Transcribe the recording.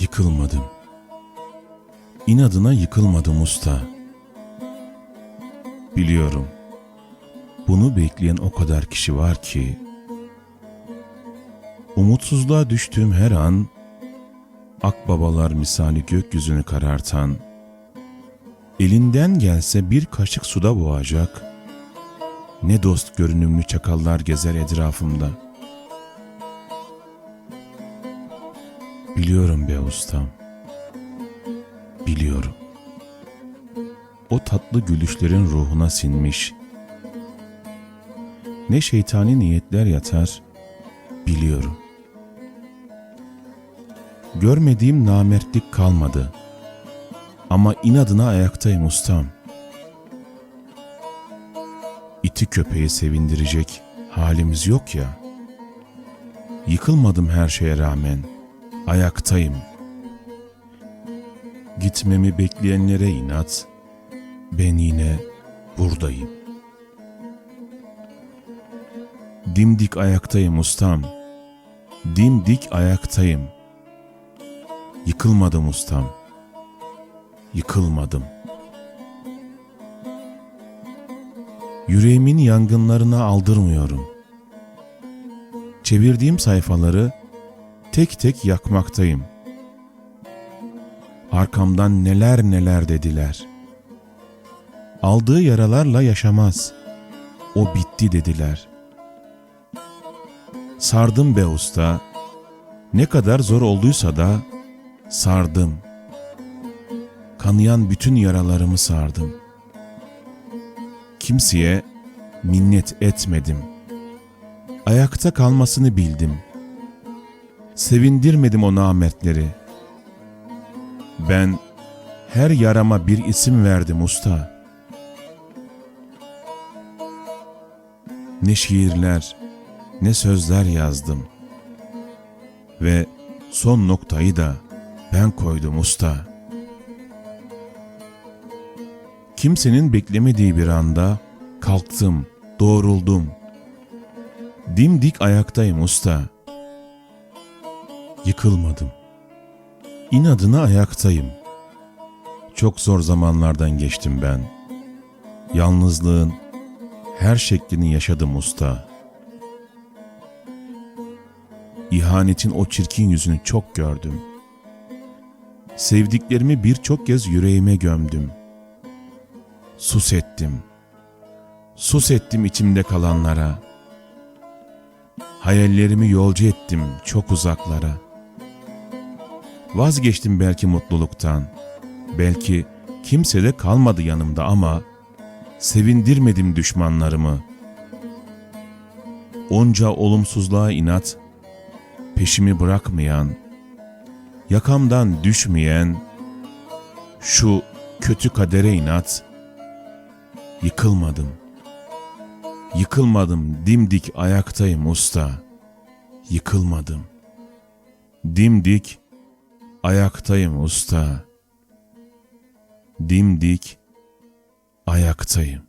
Yıkılmadım. İnadına yıkılmadım usta. Biliyorum. Bunu bekleyen o kadar kişi var ki umutsuzluğa düştüğüm her an akbabalar misali gökyüzünü karartan elinden gelse bir kaşık suda boğacak ne dost görünümlü çakallar gezer etrafımda. Biliyorum be ustam. Biliyorum. O tatlı gülüşlerin ruhuna sinmiş. Ne şeytani niyetler yatar, biliyorum. Görmediğim namertlik kalmadı. Ama inadına ayaktayım ustam. İti köpeği sevindirecek halimiz yok ya. Yıkılmadım her şeye rağmen. Ayaktayım. Gitmemi bekleyenlere inat. Ben yine buradayım. Dimdik ayaktayım ustam. Dimdik ayaktayım. Yıkılmadım ustam. Yıkılmadım. Yüreğimin yangınlarına aldırmıyorum. Çevirdiğim sayfaları tek tek yakmaktayım. Arkamdan neler neler dediler. Aldığı yaralarla yaşamaz. O bitti dediler. Sardım be usta. Ne kadar zor olduysa da sardım. Kanayan bütün yaralarımı sardım. Kimseye minnet etmedim. Ayakta kalmasını bildim. Sevindirmedim o namertleri. Ben her yarama bir isim verdim usta. Ne şiirler, ne sözler yazdım. Ve son noktayı da ben koydum usta. Kimsenin beklemediği bir anda kalktım, doğruldum. Dimdik ayaktayım usta. Yıkılmadım. İnadına ayaktayım. Çok zor zamanlardan geçtim ben. Yalnızlığın her şeklini yaşadım usta. İhanetin o çirkin yüzünü çok gördüm. Sevdiklerimi birçok kez yüreğime gömdüm. Sus ettim. Sus ettim içimde kalanlara. Hayallerimi yolcu ettim çok uzaklara. Vazgeçtim belki mutluluktan. Belki kimse de kalmadı yanımda ama sevindirmedim düşmanlarımı. Onca olumsuzluğa inat, peşimi bırakmayan, yakamdan düşmeyen, şu kötü kadere inat, yıkılmadım. Yıkılmadım, dimdik ayaktayım usta. Yıkılmadım. Dimdik ayaktayım usta. Dimdik ayaktayım.